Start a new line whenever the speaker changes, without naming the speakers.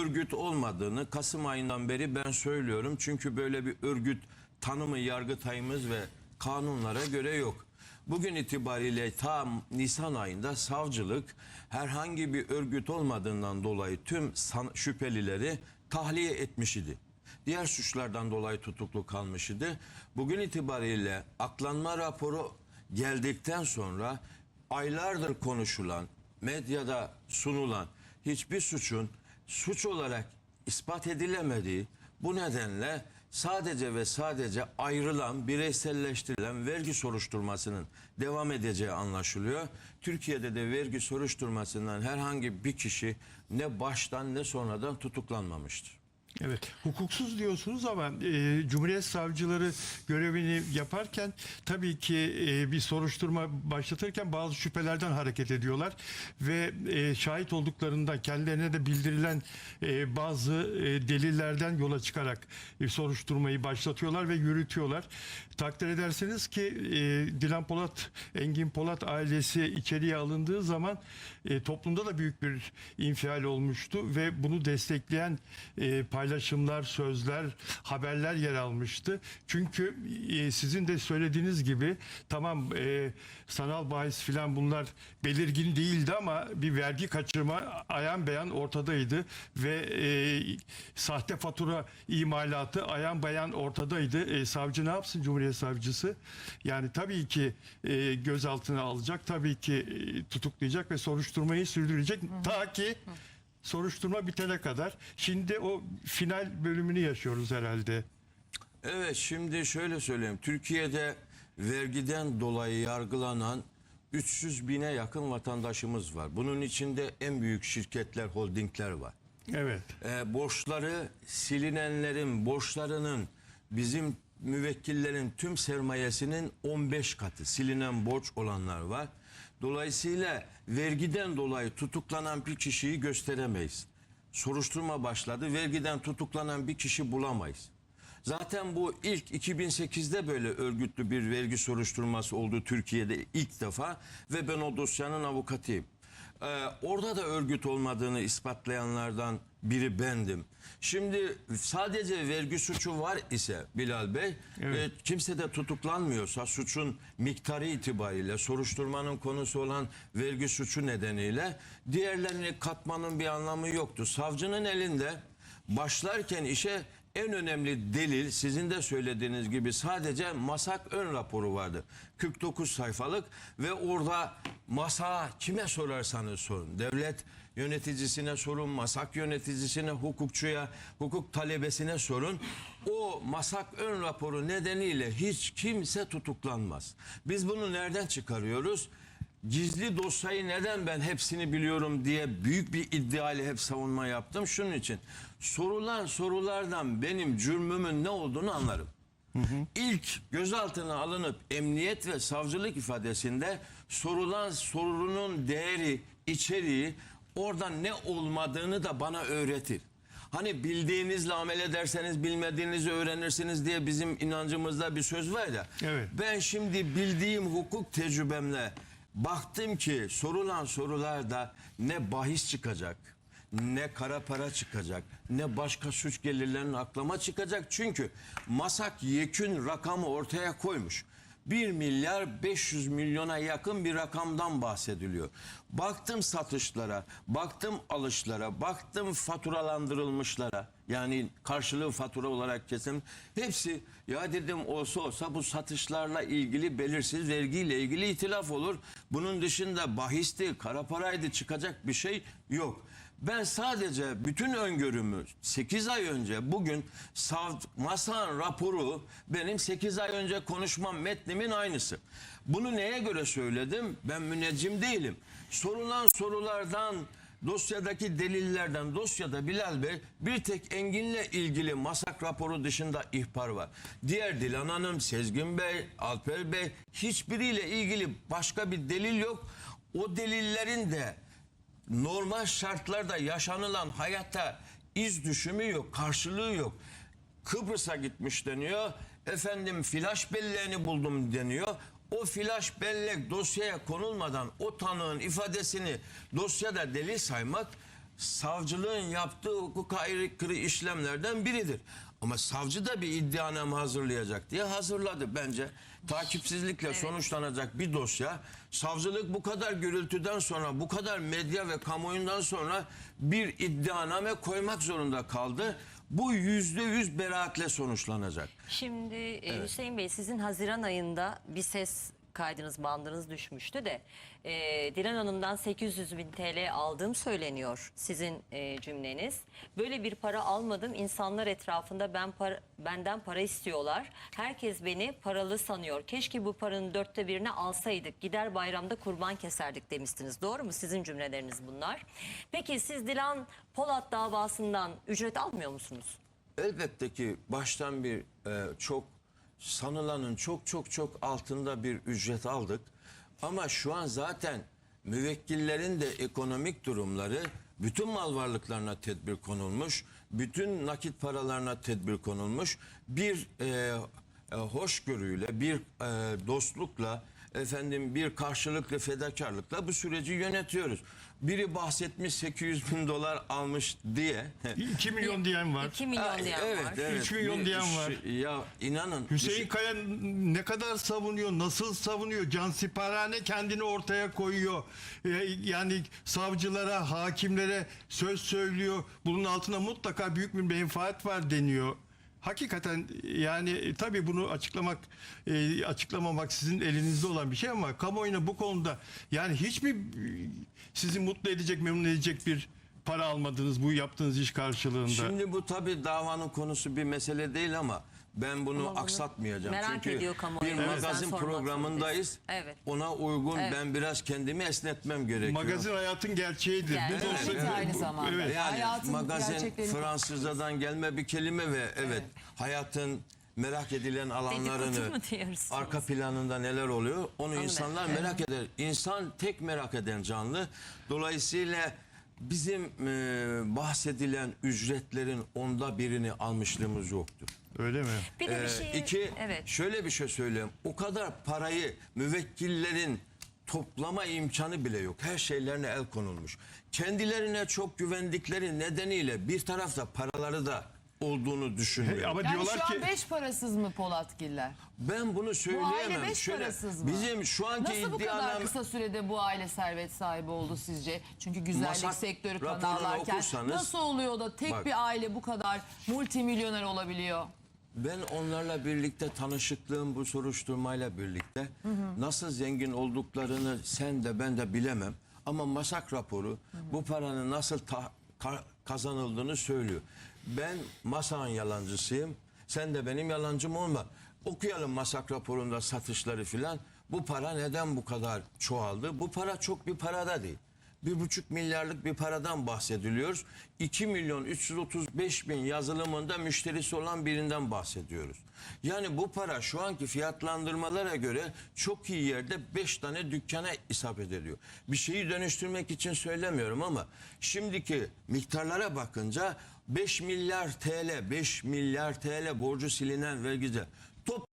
örgüt olmadığını Kasım ayından beri ben söylüyorum. Çünkü böyle bir örgüt tanımı Yargıtay'ımız ve kanunlara göre yok. Bugün itibariyle tam Nisan ayında savcılık herhangi bir örgüt olmadığından dolayı tüm şüphelileri tahliye etmiş idi. Diğer suçlardan dolayı tutuklu kalmış idi. Bugün itibariyle aklanma raporu geldikten sonra aylardır konuşulan, medyada sunulan hiçbir suçun suç olarak ispat edilemediği bu nedenle sadece ve sadece ayrılan, bireyselleştirilen vergi soruşturmasının devam edeceği anlaşılıyor. Türkiye'de de vergi soruşturmasından herhangi bir kişi ne baştan ne sonradan tutuklanmamıştır.
Evet, hukuksuz diyorsunuz ama e, Cumhuriyet Savcıları görevini yaparken tabii ki e, bir soruşturma başlatırken bazı şüphelerden hareket ediyorlar ve e, şahit olduklarından kendilerine de bildirilen e, bazı e, delillerden yola çıkarak e, soruşturmayı başlatıyorlar ve yürütüyorlar. Takdir ederseniz ki e, Dilan Polat, Engin Polat ailesi içeriye alındığı zaman e, toplumda da büyük bir infial olmuştu ve bunu destekleyen e, paylaşımlar, sözler, haberler yer almıştı. Çünkü e, sizin de söylediğiniz gibi tamam e, sanal bahis filan bunlar belirgin değildi ama bir vergi kaçırma ayan beyan ortadaydı ve e, sahte fatura imalatı ayan beyan ortadaydı. E, savcı ne yapsın Cumhuriyet Savcısı? Yani tabii ki e, gözaltına alacak, tabii ki e, tutuklayacak ve soruşturmayı sürdürecek ta ki soruşturma bitene kadar. Şimdi o final bölümünü yaşıyoruz herhalde.
Evet şimdi şöyle söyleyeyim. Türkiye'de vergiden dolayı yargılanan 300 bine yakın vatandaşımız var. Bunun içinde en büyük şirketler, holdingler var.
Evet.
e, borçları silinenlerin borçlarının bizim müvekkillerin tüm sermayesinin 15 katı silinen borç olanlar var. Dolayısıyla vergiden dolayı tutuklanan bir kişiyi gösteremeyiz. Soruşturma başladı. Vergiden tutuklanan bir kişi bulamayız. Zaten bu ilk 2008'de böyle örgütlü bir vergi soruşturması oldu Türkiye'de ilk defa ve ben o dosyanın avukatıyım. Ee, orada da örgüt olmadığını ispatlayanlardan biri bendim. Şimdi sadece vergi suçu var ise Bilal Bey,
Evet.
e, kimse de tutuklanmıyorsa suçun miktarı itibariyle soruşturmanın konusu olan vergi suçu nedeniyle diğerlerini katmanın bir anlamı yoktu. Savcının elinde başlarken işe en önemli delil sizin de söylediğiniz gibi sadece masak ön raporu vardı. 49 sayfalık ve orada masa kime sorarsanız sorun. Devlet yöneticisine sorun, masak yöneticisine, hukukçuya, hukuk talebesine sorun. O masak ön raporu nedeniyle hiç kimse tutuklanmaz. Biz bunu nereden çıkarıyoruz? Gizli dosyayı neden ben hepsini biliyorum diye büyük bir iddiayla hep savunma yaptım. Şunun için sorulan sorulardan benim cürmümün ne olduğunu anlarım. İlk gözaltına alınıp emniyet ve savcılık ifadesinde sorulan sorunun değeri, içeriği oradan ne olmadığını da bana öğretir. Hani bildiğinizle amel ederseniz bilmediğinizi öğrenirsiniz diye bizim inancımızda bir söz var ya.
Evet.
Ben şimdi bildiğim hukuk tecrübemle baktım ki sorulan sorularda ne bahis çıkacak, ne kara para çıkacak, ne başka suç gelirlerinin aklama çıkacak. Çünkü masak yekün rakamı ortaya koymuş. 1 milyar 500 milyona yakın bir rakamdan bahsediliyor. Baktım satışlara, baktım alışlara, baktım faturalandırılmışlara. Yani karşılığı fatura olarak kesim. Hepsi ya dedim olsa olsa bu satışlarla ilgili belirsiz vergiyle ilgili itilaf olur. Bunun dışında bahisti, kara paraydı çıkacak bir şey yok. Ben sadece bütün öngörümü 8 ay önce bugün sav, masanın raporu benim 8 ay önce konuşmam metnimin aynısı. Bunu neye göre söyledim? Ben müneccim değilim. Sorulan sorulardan dosyadaki delillerden dosyada Bilal Bey bir tek Engin'le ilgili masak raporu dışında ihbar var. Diğer Dilan Hanım, Sezgin Bey, Alper Bey hiçbiriyle ilgili başka bir delil yok. O delillerin de normal şartlarda yaşanılan hayatta iz düşümü yok, karşılığı yok. Kıbrıs'a gitmiş deniyor. Efendim flash belleğini buldum deniyor. O flash bellek dosyaya konulmadan o tanığın ifadesini dosyada delil saymak savcılığın yaptığı hukuk aykırı işlemlerden biridir. Ama savcı da bir iddianame hazırlayacak diye hazırladı bence. Takipsizlikle sonuçlanacak bir dosya. Savcılık bu kadar gürültüden sonra, bu kadar medya ve kamuoyundan sonra bir iddianame koymak zorunda kaldı. Bu yüzde yüz beraatle sonuçlanacak.
Şimdi e, Hüseyin Bey sizin Haziran ayında bir ses kaydınız bandınız düşmüştü de e, Dilan Hanım'dan 800 bin TL aldığım söyleniyor sizin e, cümleniz. Böyle bir para almadım insanlar etrafında ben para, benden para istiyorlar. Herkes beni paralı sanıyor. Keşke bu paranın dörtte birini alsaydık gider bayramda kurban keserdik demiştiniz. Doğru mu sizin cümleleriniz bunlar? Peki siz Dilan Polat davasından ücret almıyor musunuz?
Elbette ki baştan bir e, çok sanılanın çok çok çok altında bir ücret aldık. Ama şu an zaten müvekkillerin de ekonomik durumları bütün mal varlıklarına tedbir konulmuş. Bütün nakit paralarına tedbir konulmuş. Bir e, e, hoşgörüyle, bir e, dostlukla, efendim bir karşılıklı fedakarlıkla bu süreci yönetiyoruz. Biri bahsetmiş 800 bin dolar almış diye.
2 milyon diyen var.
2 milyon diyen
evet,
var.
evet.
3 milyon diyen var.
Ya inanın.
Hüseyin
düşün-
Kaya ne kadar savunuyor, nasıl savunuyor? Cansiparane kendini ortaya koyuyor. Ee, Yani savcılara, hakimlere söz söylüyor. Bunun altına mutlaka büyük bir menfaat var deniyor. Hakikaten yani e, tabii bunu açıklamak, e, açıklamamak sizin elinizde olan bir şey ama kamuoyuna bu konuda yani hiç mi e, sizi mutlu edecek, memnun edecek bir para almadınız bu yaptığınız iş karşılığında?
Şimdi bu tabii davanın konusu bir mesele değil ama ben bunu
Ama bunu
aksatmayacağım.
merak
Çünkü
ediyor kamuoyu.
bir
Evet.
magazin
sormak
programındayız.
zorundayız. Evet.
Ona uygun
Evet.
ben biraz kendimi esnetmem gerekiyor.
Magazin hayatın gerçeğidir.
Yani-
Bu
Evet,
dosya-
evet,
aynı zamanda.
Evet.
Yani
Hayatın
magazin
gerçeklerini
Fransızcadan gelme bir kelime ve evet, hayatın merak edilen alanlarını
Dedikodu mu diyorsunuz?
arka planında neler oluyor onu
Anladım.
insanlar merak eder. İnsan tek merak eden canlı. Dolayısıyla bizim e, bahsedilen ücretlerin onda birini almışlığımız yoktur.
Öyle mi?
Bir de bir
Ee,
şey
iki,
evet.
şöyle bir şey söyleyeyim. O kadar parayı müvekkillerin toplama imkanı bile yok. Her şeylerine el konulmuş. Kendilerine çok güvendikleri nedeniyle bir tarafta paraları da olduğunu düşünüyor.
Ama
Yani
diyorlar
şu an
ki
beş parasız mı Polatgiller?
Ben bunu
Bu aile
söyleyemem.
beş
Şöyle,
parasız mı?
bizim şu anki
Nasıl bu kadar
iddianam
kısa sürede bu aile servet sahibi oldu sizce? Çünkü güzellik
Masak
sektörü
raporunu
kanallarken
okursanız-
nasıl oluyor da tek
Bak.
bir aile bu kadar multimilyoner olabiliyor?
Ben onlarla birlikte tanışıklığım bu soruşturmayla birlikte nasıl zengin olduklarını sen de ben de bilemem. Ama masak raporu bu paranın nasıl ta- ka- kazanıldığını söylüyor. Ben masağın yalancısıyım. Sen de benim yalancım olma. Okuyalım masak raporunda satışları filan. Bu para neden bu kadar çoğaldı? Bu para çok bir para da değil. Bir buçuk milyarlık bir paradan bahsediliyoruz. 2 milyon 335 bin yazılımında müşterisi olan birinden bahsediyoruz. Yani bu para şu anki fiyatlandırmalara göre çok iyi yerde 5 tane dükkana isabet ediyor. Bir şeyi dönüştürmek için söylemiyorum ama şimdiki miktarlara bakınca 5 milyar TL, 5 milyar TL borcu silinen vergici